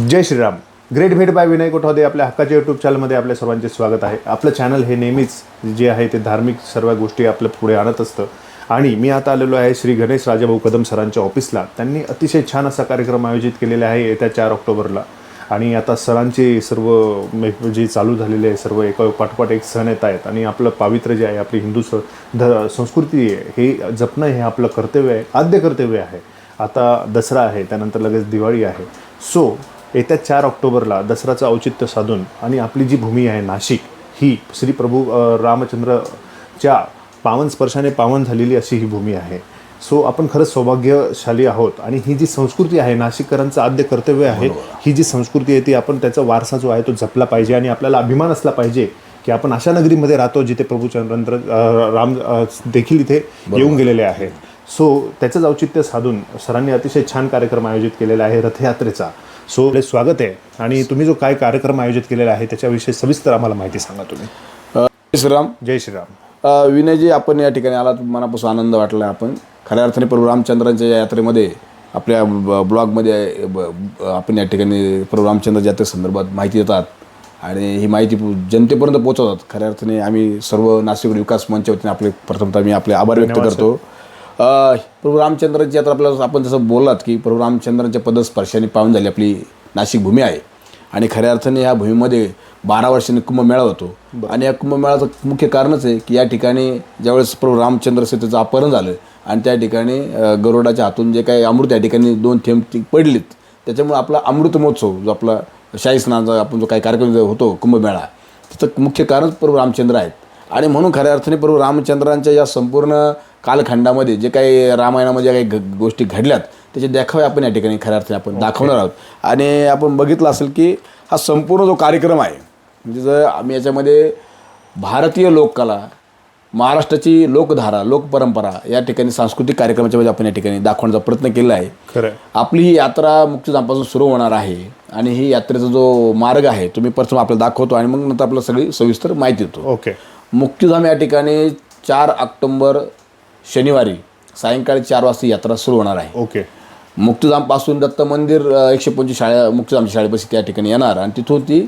जय Shriram. Great भेट by Vinay Kothawade आपल्या हक्काच्या यूट्यूब चॅनलमध्ये आपल्या सर्वांचे स्वागत आहे. आपलं चॅनल हे नेहमीच जे आहे ते धार्मिक सर्व गोष्टी आपल्या पुढे आणत असतं. आणि मी आता आलेलो आहे श्री गणेश राजाभाऊ कदम सरांच्या ऑफिसला त्यांनी अतिशय छान असा कार्यक्रम आयोजित केलेला आहे येत्या चार ऑक्टोबरला. आणि आता सरांचे सर्व मे- जे चालू झालेले आहे सर्व एका पाठोपाठ एक सण येत आहेत. आणि आपलं पावित्र्य जे आहे आपली हिंदू स ध संस्कृती आहे हे जपणं हे आपलं कर्तव्य आहे आद्य कर्तव्य आहे. आता दसरा आहे त्यानंतर लगेच दिवाळी आहे. सो येत्या चार ऑक्टोबरला दसऱ्याचं औचित्य साधून आणि आपली जी भूमी आहे नाशिक ही श्री प्रभू रामचंद्रच्या पावन स्पर्शाने पावन झालेली अशी ही भूमी आहे. सो आपण खरंच सौभाग्यशाली आहोत आणि ही जी संस्कृती आहे नाशिककरांचं आद्य कर्तव्य आहे ही जी संस्कृती आहे ती आपण त्याचा वारसा जो आहे तो जपला पाहिजे आणि आपल्याला अभिमान असला पाहिजे की आपण अशा नगरीमध्ये राहतो जिथे प्रभू चंद्र राम देखील इथे येऊन गेलेले आहेत. सो त्याचंच औचित्य साधून सरांनी अतिशय छान कार्यक्रम आयोजित केलेला आहे रथयात्रेचा. सो आपले स्वागत आहे. आणि तुम्ही जो काय कार्यक्रम आयोजित केलेला आहे त्याच्याविषयी सविस्तर आम्हाला माहिती सांगा तुम्ही. जय श्रीराम. जय श्रीराम. विनयजी आपण या ठिकाणी आलात मनापासून आनंद वाटला आपण. खऱ्या अर्थाने प्रभू रामचंद्रांच्या या यात्रेमध्ये आपल्या ब्लॉगमध्ये आपण या ठिकाणी प्रभू रामचंद्र यात्रेसंदर्भात माहिती देतात. आणि ही माहिती जनतेपर्यंत पोहोचवतात. खऱ्या अर्थाने आम्ही सर्व नाशिक विकास मंच वतीने आपले प्रथमतः मी आपले आभार व्यक्त करतो. प्रभू रामचंद्रांची यात्रा आपल्याला आपण जसं बोललात की प्रभू रामचंद्रांच्या पदस्पर्शाने पाहून झाली आपली नाशिक भूमी आहे. आणि खऱ्या अर्थाने या भूमीमध्ये बारा वर्षांनी कुंभमेळा होतो. आणि या कुंभमेळाचं मुख्य कारणच आहे की या ठिकाणी ज्यावेळेस प्रभू रामचंद्र सीतेचं अपहरण झालं आणि त्या ठिकाणी गरुडाच्या हातून जे काही अमृत या ठिकाणी दोन थेंब ती पडलीत त्याच्यामुळे आपला अमृत महोत्सव जो आपला शाही स्नानाचा आपण जो काही कार्यक्रम होतो कुंभमेळा त्याचं मुख्य कारणच प्रभू रामचंद्र आहेत. आणि म्हणून खऱ्या अर्थाने प्रभू रामचंद्रांच्या या संपूर्ण कालखंडामध्ये जे काही रामायणामध्ये काही गोष्टी घडल्यात त्याचे देखावे आपण या ठिकाणी खऱ्या अर्थाने आपण दाखवणार आहोत. आणि आपण बघितलं असेल की हा संपूर्ण जो कार्यक्रम आहे म्हणजे जर आम्ही याच्यामध्ये भारतीय लोककला महाराष्ट्राची लोकधारा लोकपरंपरा या ठिकाणी सांस्कृतिक कार्यक्रमाच्या मध्ये आपण या ठिकाणी दाखवण्याचा प्रयत्न केला आहे. खरं आपली ही यात्रा मुक्तीधामपासून सुरू होणार आहे आणि ही यात्रेचा जो मार्ग आहे तुम्ही प्रथम आपल्याला दाखवतो आणि मग नंतर आपल्याला सगळी सविस्तर माहिती देतो. ओके. मुक्तीधाम या ठिकाणी चार ऑक्टोंबर शनिवारी सायंकाळी चार वाजता यात्रा सुरू होणार आहे. ओके. मुक्तीधामपासून दत्त मंदिर एकशे पंचवीस शाळा मुक्तीधामच्या शाळेपाशी त्या ठिकाणी येणार आणि तिथून ती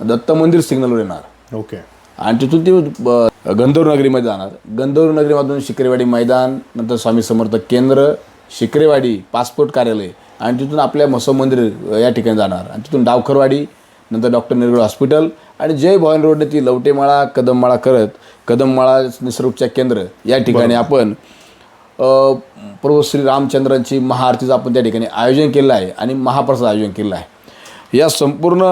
दत्त मंदिर सिग्नलवर येणार. ओके. आणि तिथून ती गंधर्व नगरीमध्ये जाणार. गंधर्व नगरीमधून शिकरेवाडी मैदान नंतर स्वामी समर्थ केंद्र शिकरेवाडी पासपोर्ट कार्यालय आणि तिथून आपल्या मसो मंदिर या ठिकाणी जाणार. आणि तिथून डावखरवाडी नंतर डॉक्टर निरगुड हॉस्पिटल आणि जय भवानी रोडने ती लवटेमाळा कदममाळा करत कदममाळा निसर्गोपचार केंद्र या ठिकाणी आपण प्रभू श्री रामचंद्रांची महाआरतीचं आपण त्या ठिकाणी आयोजन केलं आहे आणि महाप्रसाद आयोजन केलं आहे. या संपूर्ण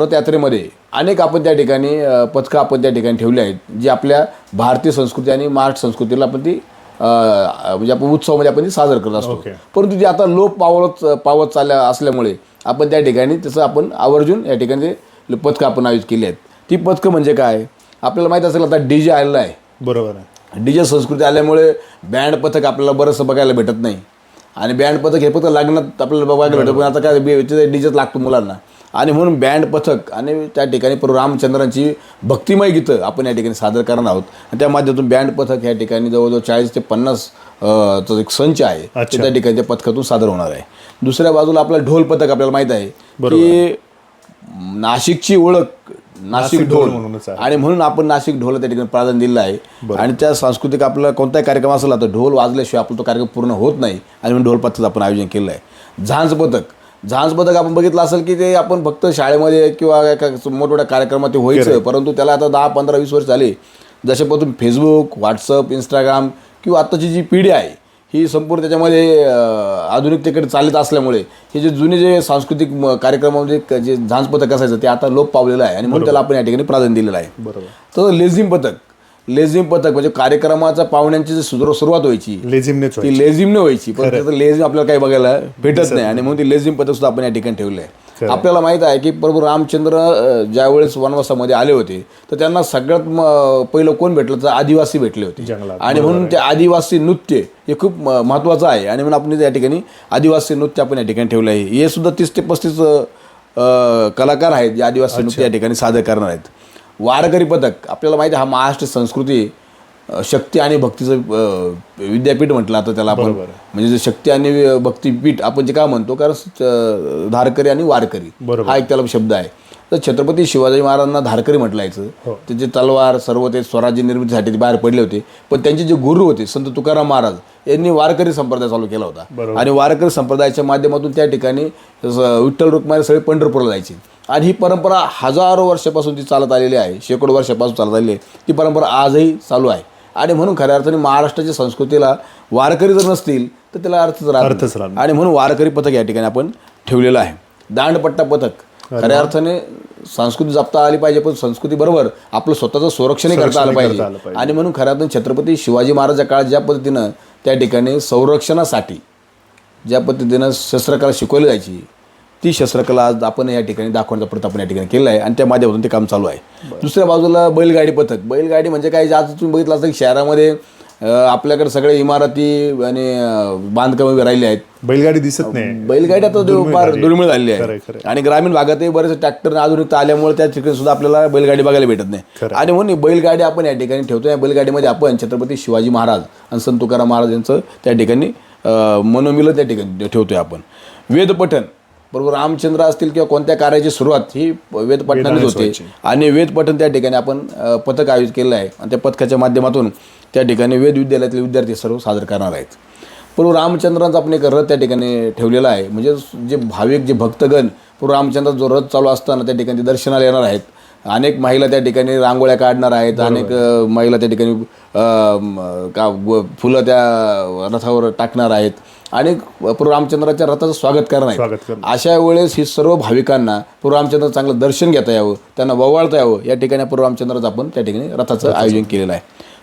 रथयात्रेमध्ये अनेक आपण त्या ठिकाणी पथकं आपण त्या ठिकाणी ठेवली आहेत जी आपल्या भारतीय संस्कृती आणि महाराष्ट्र संस्कृतीला आपण ती म्हणजे आपण उत्सवामध्ये आपण ती साजर करत असतो. परंतु ती आता लोप पावत पावत चालल्या असल्यामुळे आपण त्या ठिकाणी त्याचं आपण आवर्जून या ठिकाणी ते पथकं आपण आयोजित केली आहेत. ती पथकं म्हणजे काय? आपल्याला माहीत असेल आता डी जे आलेलं आहे. बरोबर आहे. डी जे संस्कृती आल्यामुळे बँड पथक आपल्याला बरंचसं बघायला भेटत नाही. आणि बँड पथक हे फक्त लग्नात आपल्याला बघायला भेटत. पण आता काय डीजेच लागतो मुलांना. आणि म्हणून बँड पथक आणि त्या ठिकाणी प्रभू रामचंद्रांची भक्तिमय गीतं आपण या ठिकाणी सादर करणार आहोत. आणि त्या माध्यमातून बँड पथक या ठिकाणी जवळजवळ चाळीस ते पन्नास तो एक संच आहे. ते त्या ठिकाणी त्या पथकातून सादर होणार आहे. दुसऱ्या बाजूला आपला ढोल पथक आपल्याला माहीत आहे. की नाशिकची ओळख नाशिक ढोल. म्हणूनच आहे. आणि म्हणून आपण नाशिक ढोल त्या ठिकाणी प्राधान्य दिलेलं आहे. आणि त्या सांस्कृतिक आपला कोणताही कार्यक्रम असला तर ढोल वाजल्याशिवाय आपला तो कार्यक्रम पूर्ण होत नाही. आणि म्हणून ढोल पथक आपण आयोजन केलं आहे. झांज पथक. झांज पथक आपण बघितलं असेल की ते आपण फक्त शाळेमध्ये किंवा एका मोठमोठ्या कार्यक्रमात ते व्हायचं. परंतु त्याला आता दहा पंधरा वीस वर्ष झाले. जशापासून फेसबुक व्हॉट्सअप इंस्टाग्राम किंवा आत्ताची जी पिढी आहे ही संपूर्ण त्याच्यामध्ये आधुनिकतेकडे चालत असल्यामुळे हे जे जुने जे सांस्कृतिक कार्यक्रमामध्ये जे झांज पथक असायचं ते आता लोप पावलेलं आहे आणि म्हणून त्याला आपण या ठिकाणी प्राधान्य दिलेलं आहे. बरोबर. तर लेझिम पथक लेझिम पथक म्हणजे कार्यक्रमाचा पाहुण्यांची जी सुरू सुरुवात व्हायची ती लेझिमने व्हायची. पण त्याचं लेझिम आपल्याला काही बघायला भेटत नाही आणि म्हणून ती लेझिम पथक सुद्धा आपण या ठिकाणी ठेवलं आहे. आपल्याला माहीत आहे की प्रभू रामचंद्र ज्यावेळेस वनवासामध्ये आले होते तर त्यांना सगळ्यात पहिलं कोण भेटलं? तर आदिवासी भेटले होते. आणि म्हणून ते आदिवासी नृत्य हे खूप म- महत्त्वाचं आहे. आणि म्हणून आपण या ठिकाणी आदिवासी नृत्य आपण या ठिकाणी ठेवलं आहे. हे सुद्धा तीस ते पस्तीस कलाकार आहेत जे आदिवासी नृत्य या ठिकाणी सादर करणार आहेत. वारकरी पथक आपल्याला माहिती आहे हा महाराष्ट्र संस्कृती शक्ती आणि भक्तीचं विद्यापीठ म्हटलं आता त्याला आपण. म्हणजे जे शक्ती आणि भक्तीपीठ आपण जे काय म्हणतो कारण धारकरी आणि वारकरी. हा एक त्याला शब्द आहे. तर छत्रपती शिवाजी महाराजांना धारकरी म्हटलं हो. त्याचे तलवार सर्व ते स्वराज्य निर्मितीसाठी बाहेर पडले होते. पण त्यांचे जे गुरु होते संत तुकाराम महाराज यांनी वारकरी संप्रदाय चालू केला होता. आणि वारकरी संप्रदायाच्या माध्यमातून त्या ठिकाणी विठ्ठल रुक्माई सगळे पंढरपूरला जायचे. आणि ही परंपरा हजारो वर्षापासून ती चालत आलेली आहे. शेकडो वर्षापासून चालत आलेली आहे. ती परंपरा आजही चालू आहे. आणि म्हणून खऱ्या अर्थाने महाराष्ट्राच्या संस्कृतीला वारकरी जर नसतील तर त्याला अर्थच. अर्थच आणि म्हणून वारकरी पथक या ठिकाणी आपण ठेवलेलं आहे. दांडपट्टा पथक. खऱ्या अर्थाने संस्कृती जपता आली पाहिजे पण संस्कृती बरोबर आपलं स्वतःचं संरक्षणही करता आलं संरक्षणही पाहिजे. करता आलं पाहिजे. आणि म्हणून खऱ्या अर्थाने छत्रपती शिवाजी महाराजच्या काळात ज्या पद्धतीनं त्या ठिकाणी संरक्षणासाठी ज्या पद्धतीनं शस्त्रकला शिकवली जायची ती शस्त्रकला आज आपण या ठिकाणी दाखवण्याचा प्रयत्न आपण या ठिकाणी केला आहे आणि त्या माध्यमातून ते काम चालू आहे. दुसऱ्या बाजूला बैलगाडी पथक. बैलगाडी म्हणजे काय? आज तुम्ही बघितलं असतं की शहरामध्ये आपल्याकडे सगळे इमारती आणि बांधकाम राहिले आहेत. बैलगाडी दिसत नाही. बैलगाडी आता दुर्मिळ फार. दुर्मिळ झालेली आहे. आणि ग्रामीण भागातही बरेच ट्रॅक्टर आधुनिकता आल्यामुळे त्या ठिकाणी सुद्धा आपल्याला बैलगाडी बघायला भेटत नाही. आणि म्हणून बैलगाडी आपण या ठिकाणी ठेवतो या बैलगाडीमध्ये आपण छत्रपती शिवाजी महाराज आणि संत तुकाराम महाराज यांचं त्या ठिकाणी मनोमिलन त्या ठिकाणी ठेवतोय आपण. वेदपठण. बरोबर रामचंद्र असतील किंवा कोणत्या कार्याची सुरुवात ही वेदपठणानेच होते. आणि वेदपठण त्या ठिकाणी आपण पथक आयोजित केलं आहे. आणि त्या पथकाच्या माध्यमातून त्या ठिकाणी वेद विद्यालयातले विद्यार्थी सर्व सादर करणार आहेत. प्रभू रामचंद्रांचा आपण एक रथ त्या ठिकाणी ठेवलेला आहे. म्हणजे जे भाविक जे भक्तगण प्रभू रामचंद्र जो रथ चालू असताना त्या ठिकाणी दर्शनाला येणार आहेत. अनेक महिला त्या ठिकाणी रांगोळ्या काढणार आहेत. अनेक महिला त्या ठिकाणी का फुलं त्या रथावर टाकणार आहेत. आणि प्रभू रामचंद्राच्या रथाचं स्वागत करणार. अशा वेळेस ही सर्व भाविकांना प्रभू रामचंद्र चांगलं दर्शन घेता यावं त्यांना ववाळता यावं या ठिकाणी प्रभू रामचंद्राचं आपण त्या ठिकाणी रथाचं आयोजन केलेलं आहे.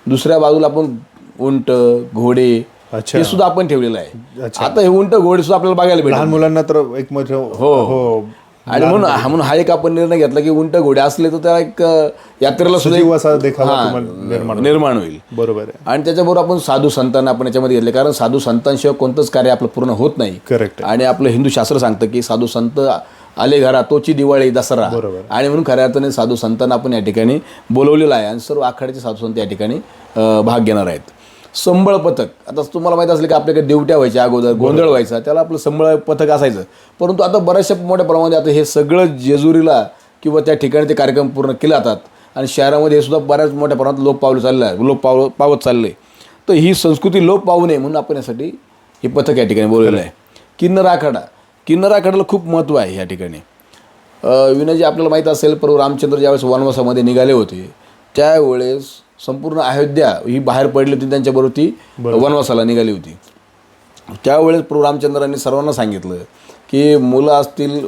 दुसऱ्या बाजूला आपण उंट घोडे. हे सुद्धा आपण ठेवलेलं आहे. आता हे उंट घोडे सुद्धा आपल्याला बघायला भेटतात लहान मुलांना तर एक मोठं हो. हो. आणि म्हणून हा- म्हणून हा एक आपण निर्णय घेतला की उंट घोडे असले तर त्याला एक अ, यात्रेला सुद्धा सजीव एक- असा देखावा हा, तुम्हाला निर्माण निर्माण होईल. बरोबर आहे. आणि त्याच्याबरोबर आपण साधू संतांना आपण याच्यामध्ये घेतले कारण साधू संतांशिवाय कोणतंच कार्य आपलं पूर्ण होत नाही. करेक्ट आणि आपलं हिंदू शास्त्र सांगतं की साधू संत आले घरा तोची दिवाळी दसरा. बरोबर. आणि म्हणून खऱ्या अर्थाने साधू संतांना आपण या ठिकाणी बोलवलेलं आहे. आणि सर्व आखाड्याचे साधू संत या ठिकाणी अ, भाग घेणार आहेत. संबळ पथक. आता तुम्हाला माहीत असेल की आपल्याकडे देवट्या व्हायच्या अगोदर गोंधळ व्हायचा त्याला आपलं संबळ पथक असायचं. परंतु आता बऱ्याचशा मोठ्या प्रमाणात आता हे सगळं जेजुरीला किंवा त्या ठिकाणी ते कार्यक्रम पूर्ण केले जातात. आणि शहरामध्ये हे सुद्धा बऱ्याच मोठ्या प्रमाणात लोप पावलं चाललं आहे लोप पाव पावत चालले. तर ही संस्कृती लोप पावू नये म्हणून आपण यासाठी हे पथक या ठिकाणी बोललेलं आहे. किन्नर आखाडा. किन्नर आखाड्याला खूप महत्त्व आहे या ठिकाणी. विनयजी आपल्याला माहीत असेल प्रभू रामचंद्र ज्यावेळेस वनवासामध्ये निघाले होते त्यावेळेस संपूर्ण अयोध्या ही बाहेर पडली होती त्यांच्याबरोबर ती वनवासाला निघाली होती. त्यावेळेस प्रभू रामचंद्रांनी सर्वांना सांगितलं की मुलं असतील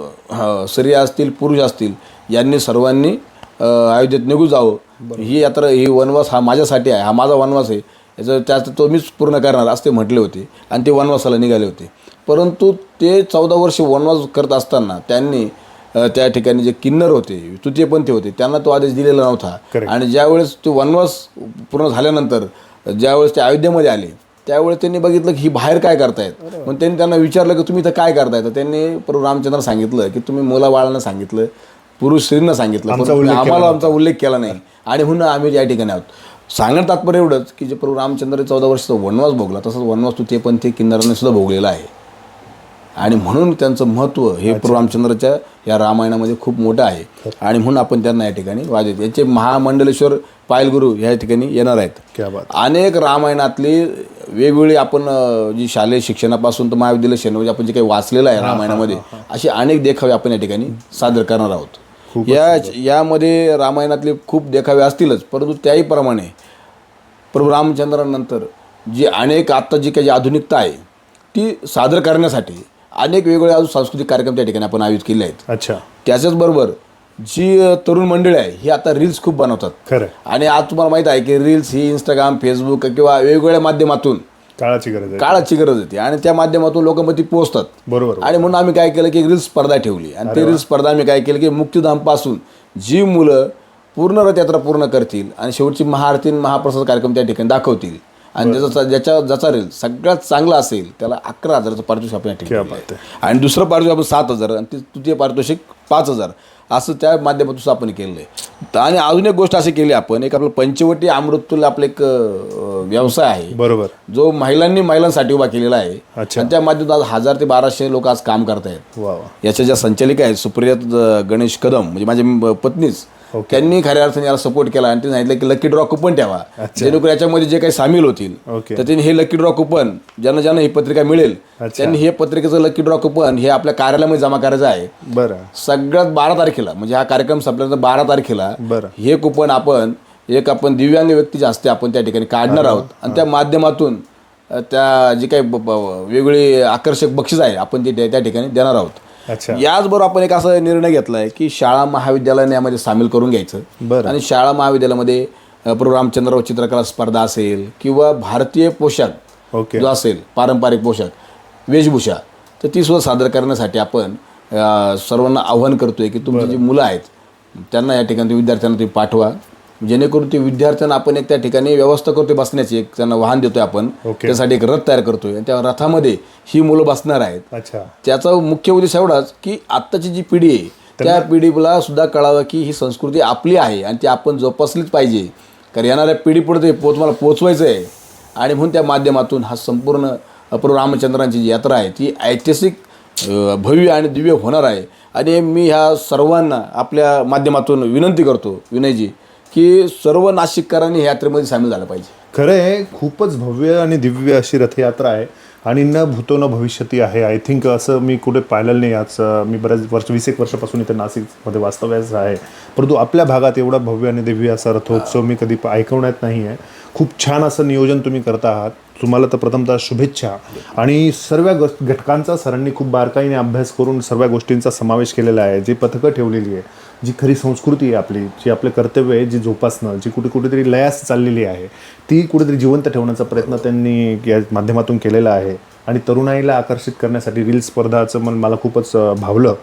स्त्रिया असतील पुरुष असतील यांनी सर्वांनी अयोध्येत निघू जावं. ही यात्रा ही वनवास हा माझ्यासाठी आहे हा माझा वनवास आहे. याचं त्याचं तो मीच पूर्ण करणार असं ते म्हटले होते आणि ते वनवासाला निघाले होते. परंतु ते चौदा वर्ष वनवास करत असताना त्यांनी त्या ठिकाणी जे किन्नर होते तृतीयपंथी होते त्यांना तो आदेश दिलेला नव्हता. आणि ज्यावेळेस तो वनवास पूर्ण झाल्यानंतर ज्यावेळेस ते अयोध्येमध्ये आले त्यावेळेस त्यांनी बघितलं की ही बाहेर काय करतायत. मग त्यांनी त्यांना विचारलं की तुम्ही इथं काय करताय? तर त्यांनी प्रभू रामचंद्र सांगितलं की तुम्ही मुलाबाळांना सांगितलं पुरुष स्त्रींना सांगितलं आम्हाला आमचा उल्लेख केला नाही. आणि म्हणून आम्ही या ठिकाणी आहोत. सांगणं तात्पर्य एवढंच की जे प्रभू रामचंद्र चौदा वर्षाचा वनवास भोगला तसंच वनवास तू ते पण ते किन्नराने सुद्धा भोगलेला आहे. आणि म्हणून त्यांचं महत्त्व हे प्रभू रामचंद्राच्या या रामायणामध्ये खूप मोठं आहे. आणि म्हणून आपण त्यांना या ठिकाणी वाजवतो. याचे महामंडलेश्वर पायलगुरू या ठिकाणी येणार आहेत. अनेक रामायणातली वेगवेगळी आपण जी शालेय शिक्षणापासून तर महाविद्यालय शिक्षण आपण जे काही वाचलेलं आहे रामायणामध्ये असे अनेक देखावे आपण या ठिकाणी सादर करणार आहोत. या यामध्ये रामायणातले खूप देखावे असतीलच परंतु त्याही प्रमाणे प्रभू रामचंद्रानंतर जी अनेक आत्ता जी काही जी आधुनिकता आहे ती सादर करण्यासाठी अनेक वेगवेगळे अजून सांस्कृतिक कार्यक्रम त्या ठिकाणी आपण आयोजित केले आहेत. अच्छा. त्याच्याचबरोबर जी अ, तरुण मंडळी आहे ही आता रील्स खूप बनवतात. खरं. आणि आज तुम्हाला माहीत आहे की रील्स ही इंस्टाग्राम फेसबुक किंवा वेगवेगळ्या माध्यमातून काळाची गरज आहे. काळाची गरज होती आणि त्या माध्यमातून लोक मग ती पोहोचतात. बरोबर आणि म्हणून आम्ही काय केलं की रील्स स्पर्धा ठेवली. आणि ते रील्स स्पर्धा आम्ही काय केलं की मुक्तिधामपासून जी मुलं पूर्ण रथयात्रा पूर्ण करतील आणि शेवटची महाआरती महाप्रसाद कार्यक्रम त्या ठिकाणी दाखवतील. आणि ज्याचा ज्याच्या ज्याचा रील सगळ्यात चांगला असेल त्याला अकरा हजाराचं पारितोषिक आपण या ठिकाणी क्या दिलं आहे. आणि दुसरं पारितोषिक आपण सात हजार आणि ते तृतीय पारितोषिक पाच हजार असं त्या माध्यमातून आपण केलेलं आहे आणि अजून एक गोष्ट अशी केली आपण एक आपलं पंचवटी अमृततुल्य आपलं एक अं, व्यवसाय आहे. बरोबर. जो महिलांनी महिलांसाठी उभा केलेला आहे. अच्छा. आणि त्या माध्यमातून आज हजार ते बाराशे लोक आज काम करतायत. वा वा. याच्या ज्या संचालिका आहेत सुप्रिया गणेश कदम म्हणजे माझ्या म- पत्नीच त्यांनी खऱ्या अर्थाने याला सपोर्ट केला आणि ते सांगितलं की लकी ड्रॉ कुपन ठेवा. जेणेकरून याच्यामध्ये जे काही सामील होतील. तर त्यांनी हे लकी ड्रॉ कुपन ज्यांना ज्यांना ही पत्रिका मिळेल त्यांनी हे पत्रिकेचं लकी ड्रॉ कुपन हे आपल्या कार्यालयामध्ये जमा करायचं आहे. बरं. सगळ्यात बारा तारखेला म्हणजे हा कार्यक्रम संपल्यानंतर बारा तारखेला. हे कुपन आपण एक आपण दिव्यांग व्यक्तीच्या हस्ते आपण त्या ठिकाणी काढणार आहोत. आणि त्या माध्यमातून त्या जी काही ब- ब- वेगळी आकर्षक बक्षीस आहे आपण ते त्या ठिकाणी देणार आहोत. अच्छा. याचबरोबर आपण एक असा निर्णय घेतलाय की शाळा महाविद्यालयाने यामध्ये सामील करून घ्यायचं. बरं. आणि शाळा महाविद्यालयामध्ये अ, प्रभू रामचंद्रराव चित्रकला स्पर्धा असेल किंवा भारतीय पोशाख ओके. जो असेल पारंपरिक पोशाख वेशभूषा तर ती सुद्धा सादर करण्यासाठी आपण अ, सर्वांना आव्हान करतोय की तुमची जी मुलं आहेत त्यांना या ठिकाणी तुम्ही विद्यार्थ्यांना तुम्ही पाठवा. जेणेकरून ते विद्यार्थ्यांना आपण एक त्या ठिकाणी व्यवस्था करतोय बसण्याची एक त्यांना वाहन देतोय आपण. त्यासाठी एक रथ तयार करतोय. आणि त्या रथामध्ये ही मुलं बसणार आहेत. अच्छा. त्याचा मुख्य उद्देश एवढाच की आत्ताची जी पिढी आहे त्या पिढीला सुद्धा कळावं की ही संस्कृती आपली आहे आणि ती आपण जोपासलीच पाहिजे. कारण येणाऱ्या पिढीपुढे ते पोच मला पोचवायचं आहे आणि म्हणून त्या माध्यमातून हा संपूर्ण प्रभू रामचंद्रांची जी यात्रा आहे ती ऐतिहासिक भव्य आणि दिव्य होणार आहे. आणि मी ह्या सर्वांना आपल्या माध्यमातून विनंती करतो विनयजी की सर्व नाशिककरांनी ह्या यात्रेमध्ये सामील झालं पाहिजे. खरं आहे खूपच भव्य आणि दिव्य अशी रथयात्रा आहे आणि न भूतो न भविष्यती आहे. आय थिंक असं मी कुठे पाहिलेलं नाही आज. मी बऱ्याच वर्ष वीस एक वर्षापासून इथे नाशिकमध्ये वास्तव्यास आहे. परंतु आपल्या भागात एवढा भव्य आणि दिव्य असा रथोत्सव मी कधी ऐकवण्यात नाही आहे. खूप छान असं नियोजन तुम्ही करता आहात. तुम्हाला तर प्रथमतः शुभेच्छा. आणि सर्व गो- घटकांचा सरांनी खूप बारकाईने अभ्यास करून सर्व गोष्टींचा समावेश केलेला आहे जी पथकं ठेवलेली आहे जी खरी संस्कृती आहे आपली जी आपलं कर्तव्य आहे जी जोपासणं जी कुठे कुठेतरी लयास चाललेली आहे ती कुठेतरी जिवंत ठेवण्याचा प्रयत्न त्यांनी या माध्यमातून केलेला आहे. आणि तरुणाईला आकर्षित करण्यासाठी रील स्पर्धाचं मन मला खूपच भावलं.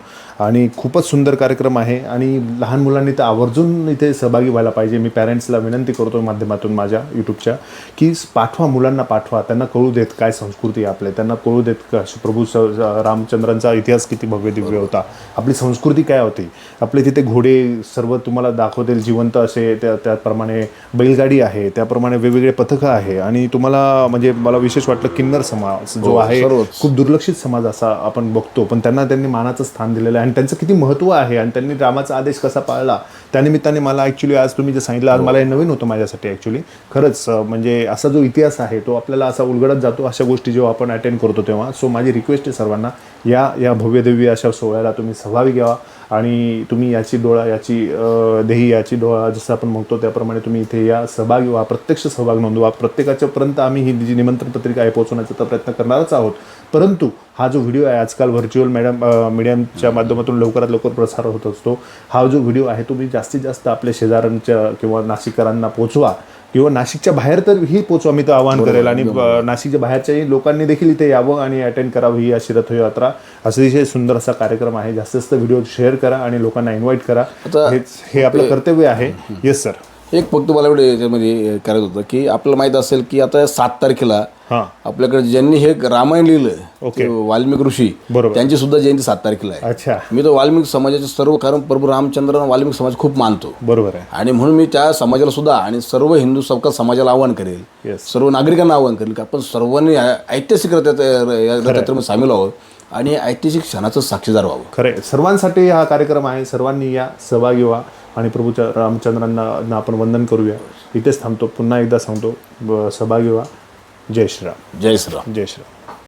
आणि खूपच सुंदर कार्यक्रम आहे आणि लहान मुलांनी तर आवर्जून इथे सहभागी व्हायला पाहिजे. मी पॅरेंट्सला विनंती करतो माध्यमातून माझ्या यूट्यूबच्या की पाठवा मुलांना पाठवा. त्यांना कळू देत काय संस्कृती आपले. त्यांना कळू देत का? प्रभू स रामचंद्रांचा इतिहास किती भव्य दिव्य होता. आपली संस्कृती काय होती? आपले तिथे घोडे सर्व तुम्हाला दाखवतील जिवंत असे. त्या त्याप्रमाणे बैलगाडी आहे. त्याप्रमाणे वेगवेगळे पथकं आहे. आणि तुम्हाला म्हणजे मला विशेष वाटलं किन्नर समाज जो आहे. सर्वच. खूप दुर्लक्षित समाज असा आपण बघतो. पण त्यांना त्यांनी मानाचं स्थान दिलेलं आहे. आणि त्यांचं किती महत्त्व आहे आणि त्यांनी रामाचा आदेश कसा पाळला त्यानिमित्ताने मला ॲक्च्युली आज तुम्ही जे सांगितलं आज मला हे नवीन होतं माझ्यासाठी ॲक्च्युली खरंच म्हणजे असा जो इतिहास आहे तो आपल्याला असा उलगडत जातो अशा गोष्टी जेव्हा आपण अटेंड करतो तेव्हा. सो माझी रिक्वेस्ट आहे सर्वांना या या भव्यदेवी अशा सोहळ्याला तुम्ही सहभागी घ्यावा. आणि तुम्ही याची डोळा याची देही याची डोळा जसं आपण म्हणतो त्याप्रमाणे तुम्ही इथे या सहभागी व्हा प्रत्यक्ष सहभाग नोंदवा. प्रत्येकाच्यापर्यंत आम्ही ही जी निमंत्रण पत्रिका आहे पोहोचवण्याचा तर प्रयत्न करणारच आहोत. परंतु हा जो व्हिडिओ आहे आजकाल व्हर्च्युअल मॅडम मीडियमच्या माध्यमातून लवकरात लवकर प्रसार होत असतो. हा जो व्हिडिओ आहे तुम्ही जास्तीत जास्त आपल्या शेजाऱ्यांच्या किंवा नाशिककरांना पोचवा किंवा नाशिकच्या बाहेर तर ही पोचवा मी तर आवाहन करेल. आणि नाशिकच्या बाहेरच्याही लोकांनी देखील इथे यावं आणि अटेंड करावं ही अशी रथयात्रा. अतिशय सुंदर असा कार्यक्रम आहे. जास्तीत जास्त व्हिडिओ शेअर करा आणि लोकांना इन्व्हाइट करा. हेच हे आपलं कर्तव्य आहे. येस सर एक फक्त मला एवढे याच्यामध्ये करायचं होतं की आपल्याला माहीत असेल की आता सात तारखेला हां. आपल्याकडे ज्यांनी हे रामायण लिहिलं ओके. ते वाल्मिक ऋषी बरोबर. त्यांची सुद्धा जयंती सात तारखेला आहे. अच्छा. मी तर वाल्मिक समाजाचे सर्व कारण प्रभू रामचंद्र वाल्मिक समाज खूप मानतो. बरोबर आहे. आणि म्हणून मी त्या समाजाला सुद्धा आणि सर्व हिंदू सबका समाजाला आव्हान करेल. Yes. सर्व नागरिकांना आव्हान करेल की आपण सर्वांनी या ऐतिहासिक रथयात- या रथयात्रेमध्ये सामील व्हावं आणि ऐतिहासिक क्षणाचं साक्षीदार व्हावं. खरे सर्वांसाठी हा कार्यक्रम आहे. सर्वांनी या सहभागी व्हा. आणि प्रभूच्या रामचंद्रांना आपण वंदन करूया. इथेच थांबतो. पुन्हा एकदा सांगतो सहभागी व्हा. जय श्रीराम. जय श्रीराम. जय श्रीराम.